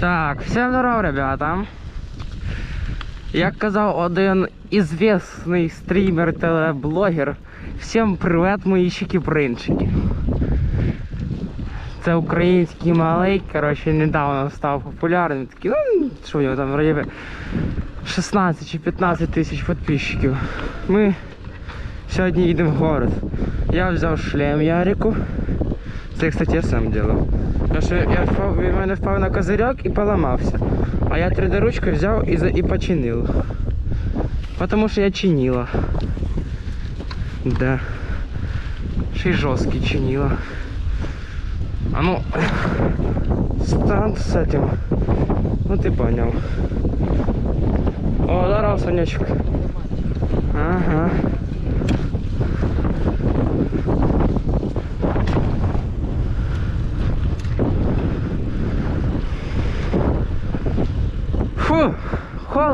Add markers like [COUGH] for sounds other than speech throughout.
Так, всім здорово, ребята. Як казав один ізвісний стрімер телеблогер, всім привет, мої щики-принчики. Це український малий, коротше, недавно став популярним. Такий, ну, що у нього там вроді 16 чи 15 тисяч підписчиків. Ми сьогодні їдемо в город. Я взяв шлем Ярику. Це, кстати, я сам делав. Тому що я впав, він в мене впав на козирьок і поламався. А я 3D ручку взяв і, за- і починив. Потому що я чинила. Да. Ще й жорсткий чинила. А ну. Стан с этим. Ну ты понял. О, здорово, Сонечек. Ага.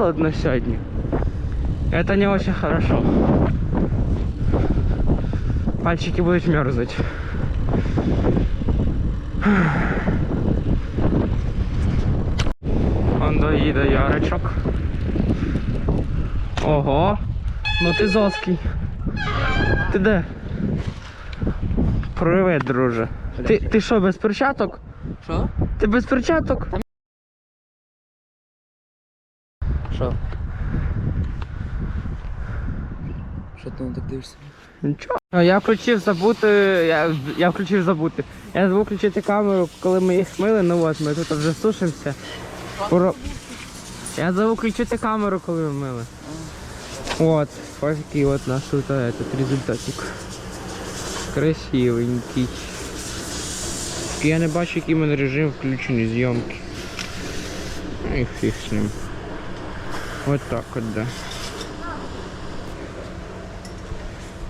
Холодно сегодня. Это не очень хорошо. Пальчики будут мерзнуть. Он доїде яричок. Ого. Ну ти зоский. Ти де? Привет, друже. Ти, ти що, без перчаток? Що? Ти без перчаток? Що? Що ти не так дивишся? Нічого. Я включив забути. Я, я включив забути. Я забув включити камеру, коли ми їх мили, ну от ми тут вже сушимося. Поро... Я забув включити камеру, коли ми мили. От, ось такий от наш тут этот результатик. Красивенький. Я не бачу, який в мене режим включений зйомки. Ну, І фіг з ним. От так от, да.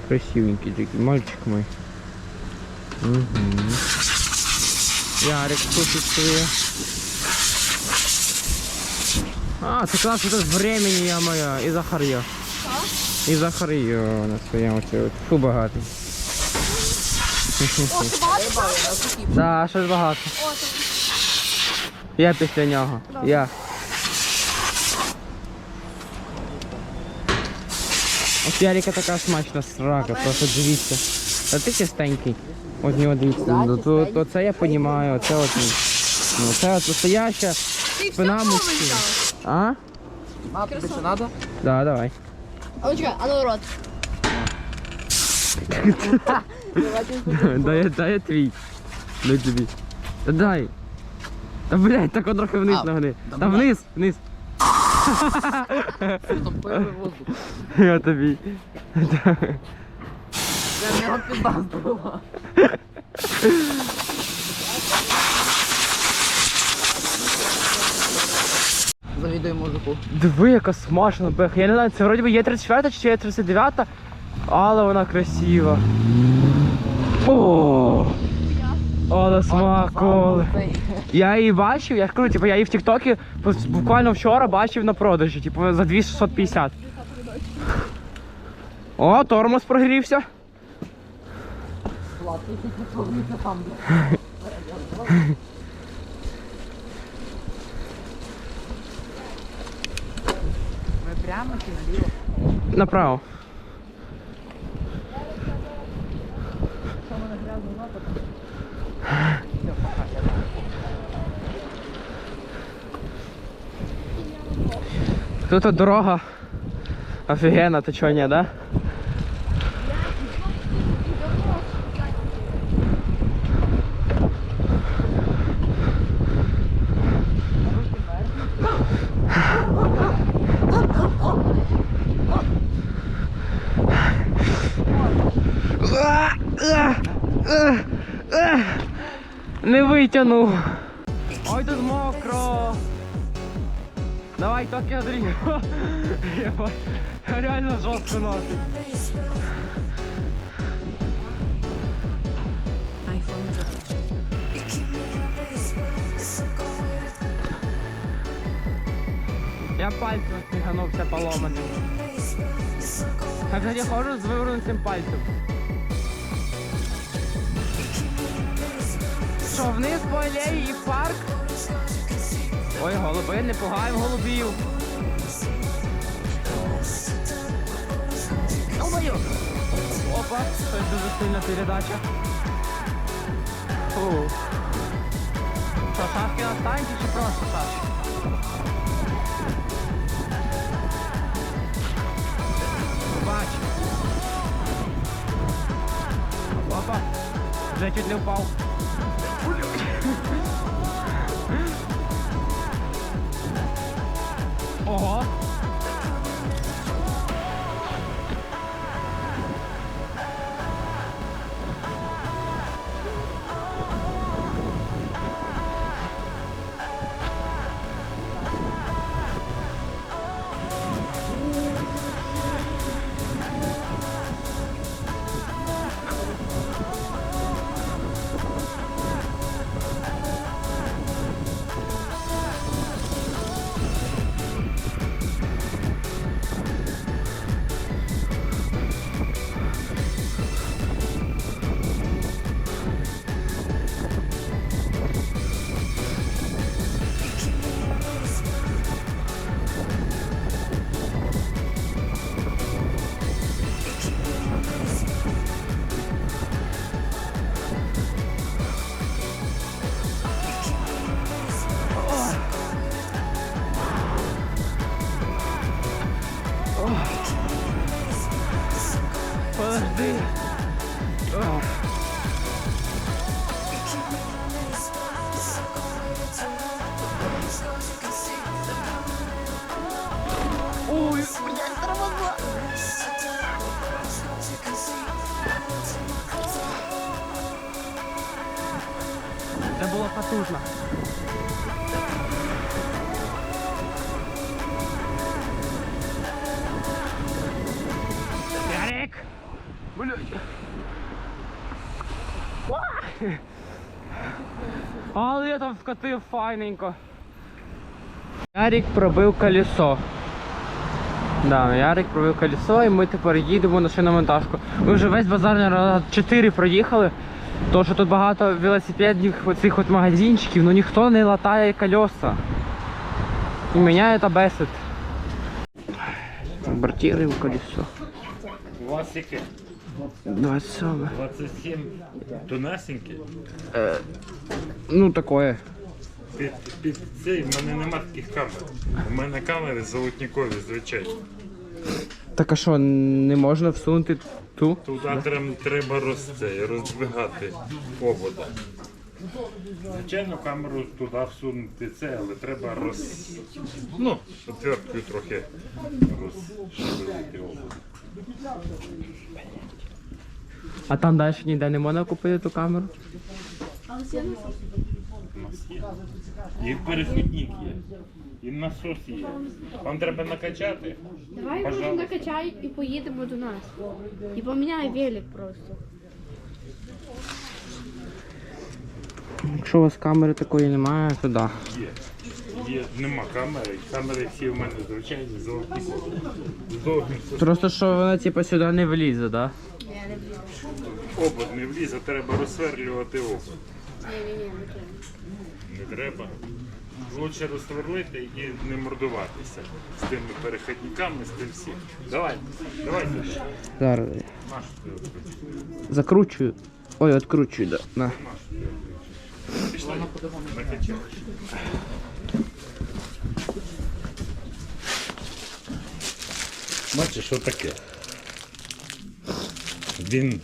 Красивенький такий мальчик мой. Угу. Ярик слушай своє. А, це класно тут времени, я моя, і Захар'я. І Захар'я на своєму це от. Фу багатий. Да, щось багато. Я після нього. Я. От Ярика така смачна срака, просто дивіться. Та ти чистенький. От нього дивіться. Ну, то, то це я розумію, це от. Ну, це от настояща спина мужчини. А? А, тобі це надо? Да, давай. А ну чекай, а ну рот. дай, дай я твій. Дай тобі. Та дай. Та блядь, так от трохи вниз А, нагни. та блядь. вниз, вниз. Там пивий воздух. Я тобі. Я не пізда здорова. Завідуй мужику. Диви, яка смачна беха. Я не знаю, це вроді би є 34 чи є 39, але вона красива. О! Але смаколи. Я її бачив, я ж кажу, типу, я її в Тіктокі буквально вчора бачив на продажі, типу, за 2650. О, тормоз прогрівся. Ми прямо чи наліво? Направо. Тут дорога офігенна, ти чого ні, да? Не витягнув. Ой, тут мокро. Давай, тільки Андрій. Єбать, Реально жорстко носить. Я пальцем стиганувся поломаним. Я взагалі ходжу з вивернутим пальцем. Що, вниз по алеї і парк? Ой, голуби, не пугаємо голубів. Долбою! Опа, щось дуже сильна передача. Шашки на станції чи просто шашки? Бачу. Опа, вже чуть не впав. Ого. Було потужно. Ярик! Блядь. Уа! Але я там вкатив файненько. Ярик пробив колесо. Да, Ярик пробив колесо і ми тепер їдемо на шиномонтажку. Ми вже весь базар 4 проїхали. То що тут багато велосипедних оцих от магазинчиків, ну ніхто не латає колеса. І міняє та бесит. Бортируємо колесо. У вас яке? 27. 27 тонесеньке? Ну такое. Під, під цей в мене нема таких камер. У мене камери золотнікові, звичайно. Так а що, не можна всунути ту? Туди треба, треба роз, це, роздвигати обода. Звичайно, камеру туди всунути це, але треба роз. Ну, отверткою трохи розширити обод. А там далі ніде не можна купити ту камеру? І перехідник є. І насос є. Вам треба накачати. Давай може Пожалуйста. накачай і поїдемо до нас. І поміняй велик просто. Якщо у вас камери такої немає, то да. Є. Є, нема камери. Камери всі в мене звичайні золоті. З довгим Просто що вона типу сюди не влізе, да? обод не влізе, треба розсверлювати обод. Ні-ні-ні, не треба. Не треба. Лучше розсверлити і не мордуватися з тими перехідниками, з тим всім. Давай, давай. Зараз ти відкручуй. закручую. Ой, відкручую, да. На. Ти відкручуй. Бачиш, що таке? Він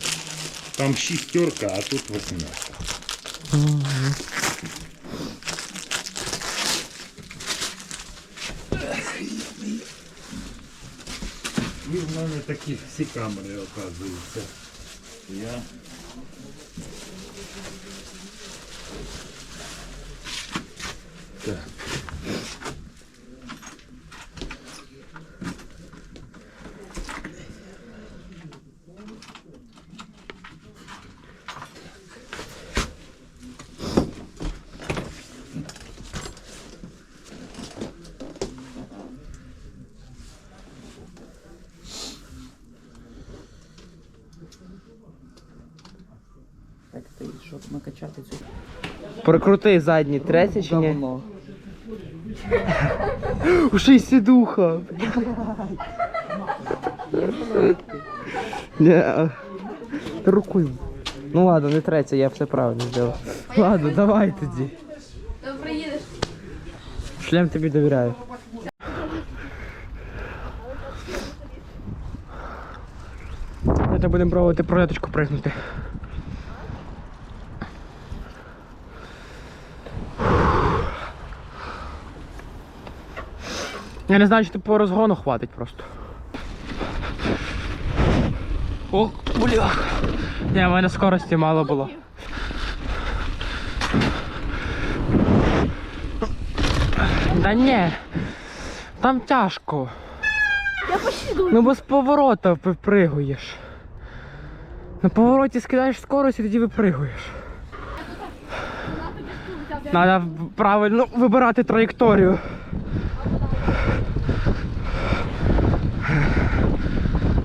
там шістерка, а тут восьмерка. В мене такі всі камери, оказуються. Я. Так Прокрути задні треці чи ні? Уши сідуха. Рукою. Ну ладно, не третя, я все правильно зробив. Ладно, давай тоді. Добре їдеш. Шлем тобі довіряю. Давайте будемо пробувати пролеточку пригнути. Я не знаю, чи по розгону хватить просто. О, блях. Ні, в мене скорості мало було. Да ні. Там тяжко. Я почти думаю. Ну бо з поворота випригуєш. На повороті скидаєш скорость і тоді випригуєш. Треба правильно вибирати траєкторію.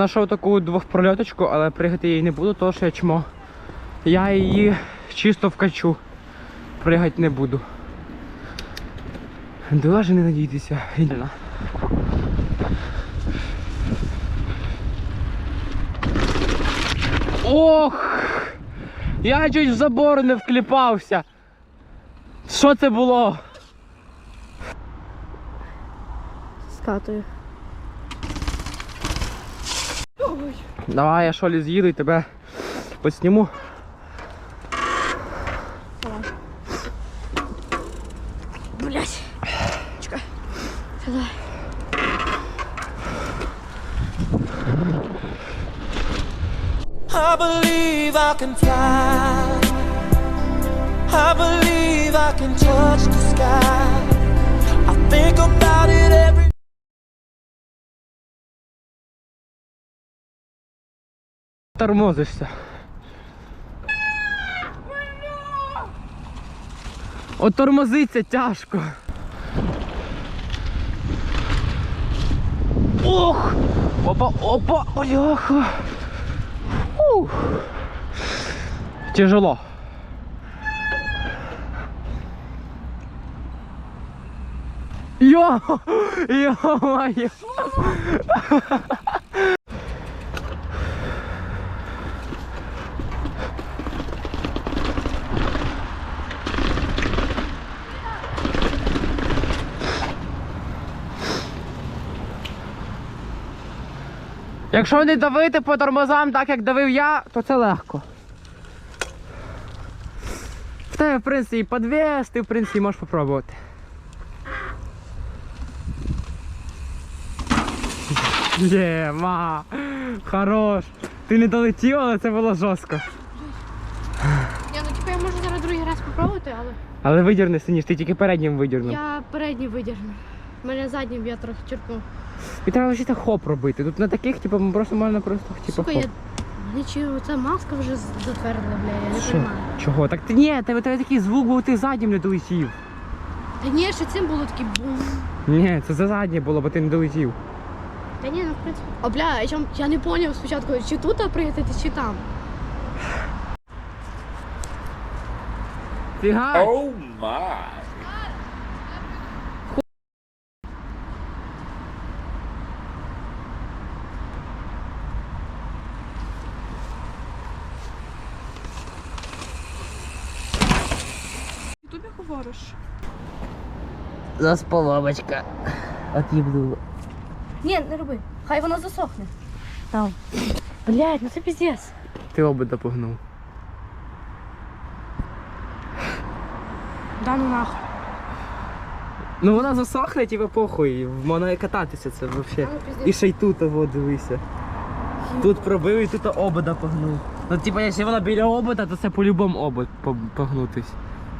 знайшов таку двохпрольоточку, але пригати її не буду, тому що я чмо. Я її чисто вкачу. Пригати не буду. Дуже не надійтеся. Ох! Я чуть в забор не вкліпався. Що це було? Скатую. Давай я шолі з'їду і тебе посніму. Блять. Чекай. Сюда. I believe I can fly. I believe I can touch the sky. I think about it every Тормозишся. От тормозиться тяжко. Ох! Опа, опа, бляха. Ух. Тяжело. Йо! Йо-моє! Якщо не давити по тормозам так, як давив я, то це легко. В тебе, в принципі, і подвес, ти, в принципі, можеш попробувати. Є, ма, хорош. Ти не долетів, але це було жорстко. Я ну типу я можу зараз другий раз попробувати, але Але видірни синіш, ти тільки переднім видірнув. я передній видержну. Мене заднім я трохи черпнув. І треба вчити хоп робити. Тут на таких, типу, просто можна просто типу, Сука, хоп. я нічого, ця маска вже затвердила, бля, я не Що? розумію. Чого? Так ти ні, тебе, тебе такий звук, бо ти заднім не долетів. Та ні, що цим було такий бум. Ні, це за заднє було, бо ти не долетів. Та ні, ну в принципі. А бля, я, чом- я не поняв спочатку, чи тут пригати, чи там. Фіга! Oh my! Ютубі говориш? Засполомочка. От'їбнула. Ні, не роби. Хай воно засохне. Там. Блядь, ну це піздець. Ти обида погнув. Да ну нахуй. Ну вона засохне, типу похуй. Можна і кататися це взагалі. Ну. І ще й тут того дивися. Тут пробив і тут обода погнув. Ну, типа, якщо вона біля обода, то це по-любому обод по- погнутись.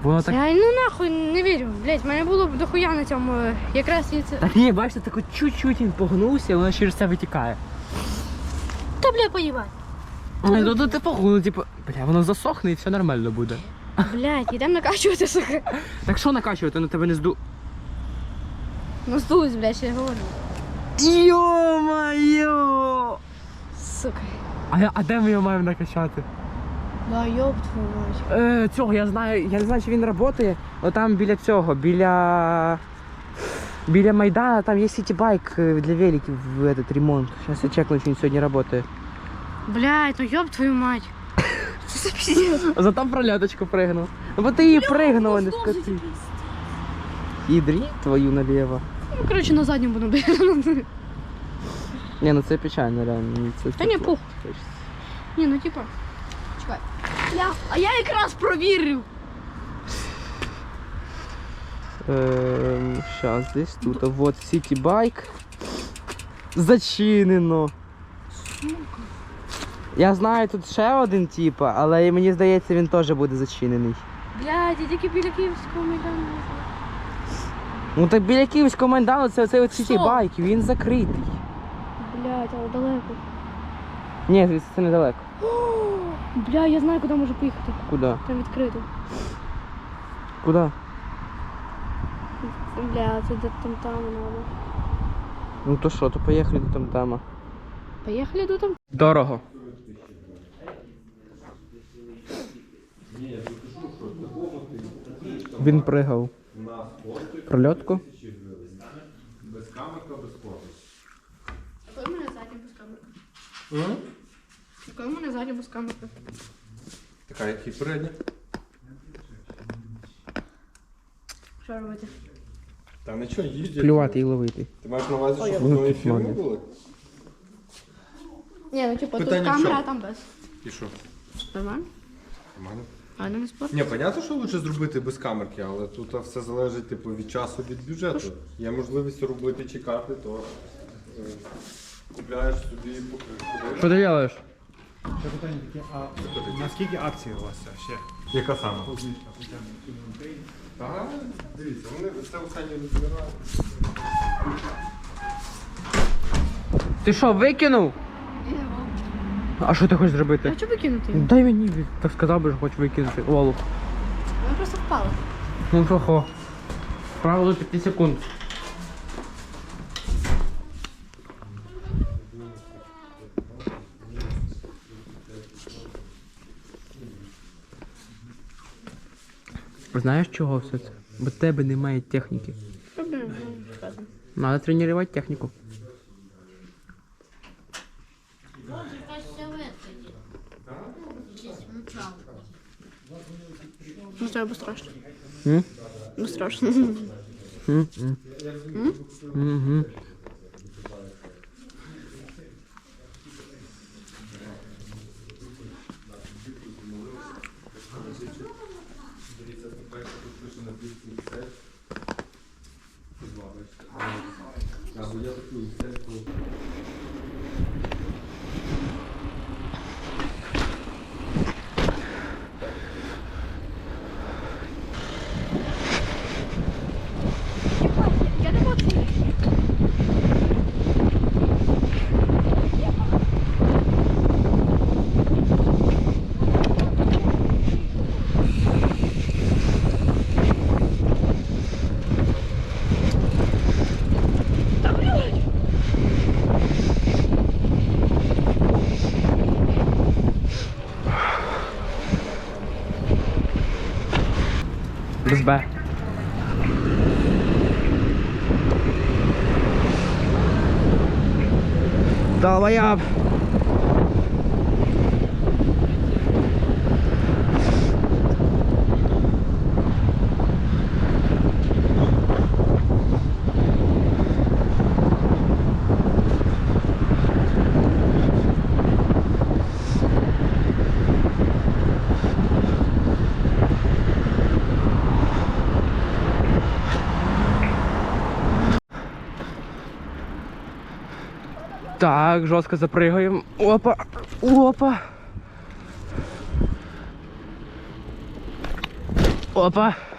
Воно так. Я ну нахуй не вірю. Блять, мене було б дохуя на цьому. е, Якраз і це. Так ні, бачите, так от чуть-чуть він погнувся, і воно через це витікає. Та бля, поїбать. Ну, ну, ну, ти погну, ну, типу, бля, воно засохне і все нормально буде. Блять, ідемо накачувати, сука. Так що накачувати, на тебе не зду. Ну здусь, блять, ще я говорю. Йо-моє! Сука. А, я- а де ми його маємо накачати? Да ёб твою мать. Е, цього я знаю, я не знаю, чи він працює. Отам біля цього, біля. Біля Майдана, там є сітібайк е, для великів в этот ремонт. Зараз я чекну, чи він сьогодні працює. Блять, ну ёб твою мать. Що за пиздец? А [LAUGHS] зато про ляточку пригнув. Ну бо ти її пригнула, не скоти. Ідрі твою наліво. Ну, короче, на задньому буду бігати. Ні, ну це печально, реально. ну, Це, Та ні, пух. Ні, ну типа. Чекай. Бля, а я якраз провірив. Ем, щас, десь тут. А Вот сітібайк. Зачинено. Я знаю тут ще один типа, але мені здається, він теж буде зачинений. Блядь, я тільки біля Київського майдану. Ну так біля Київського майдану це оцей от Що? сітібайк, він закритий. Блядь, але далеко. Ні, звідси це недалеко. Бля, я знаю, куди можу поїхати. Куди? Там відкрито. Куди? Бля, це де там там надо. Ну то що, то поїхали до там-тама. Поїхали до там. Дорого. Він пригав. Прольотку? Коли в мене задня без камерки? Коли в мене задня без камерки? Така, як і передня. Що робити? Та нічого, їздять. Плювати і ловити. Ти маєш на увазі, Ой, щоб я- нові фірми Ладно. були? Ні, ну типу, Питання тут в камера, чому? а там без. І що? Нормально? Нормально. А не спор? Ні, понятно, що лучше зробити без камерки, але тут все залежить типу, від часу, від бюджету. Є можливість робити чекати, то е, купляєш собі поки Що ти робиш? Ще питання таке, а наскільки акцій у вас ще? Яка саме? Дивіться, вони це останні розбирають. Ти що, викинув? А що ти хочеш Я зробити? хочу викинути його. Дай мені, так сказав би, що хочеш викинути. Олух. Вона просто впала. Ну хо-хо. Правило 5 секунд. Знаєш чого все це? Бо в тебе немає техніки. Надо тренувати техніку. Ну, це або страшно. М? Ну, страшно. М? М. Мгм. Feuer ab. Так, жорстко запригаємо. Опа. Опа. Опа.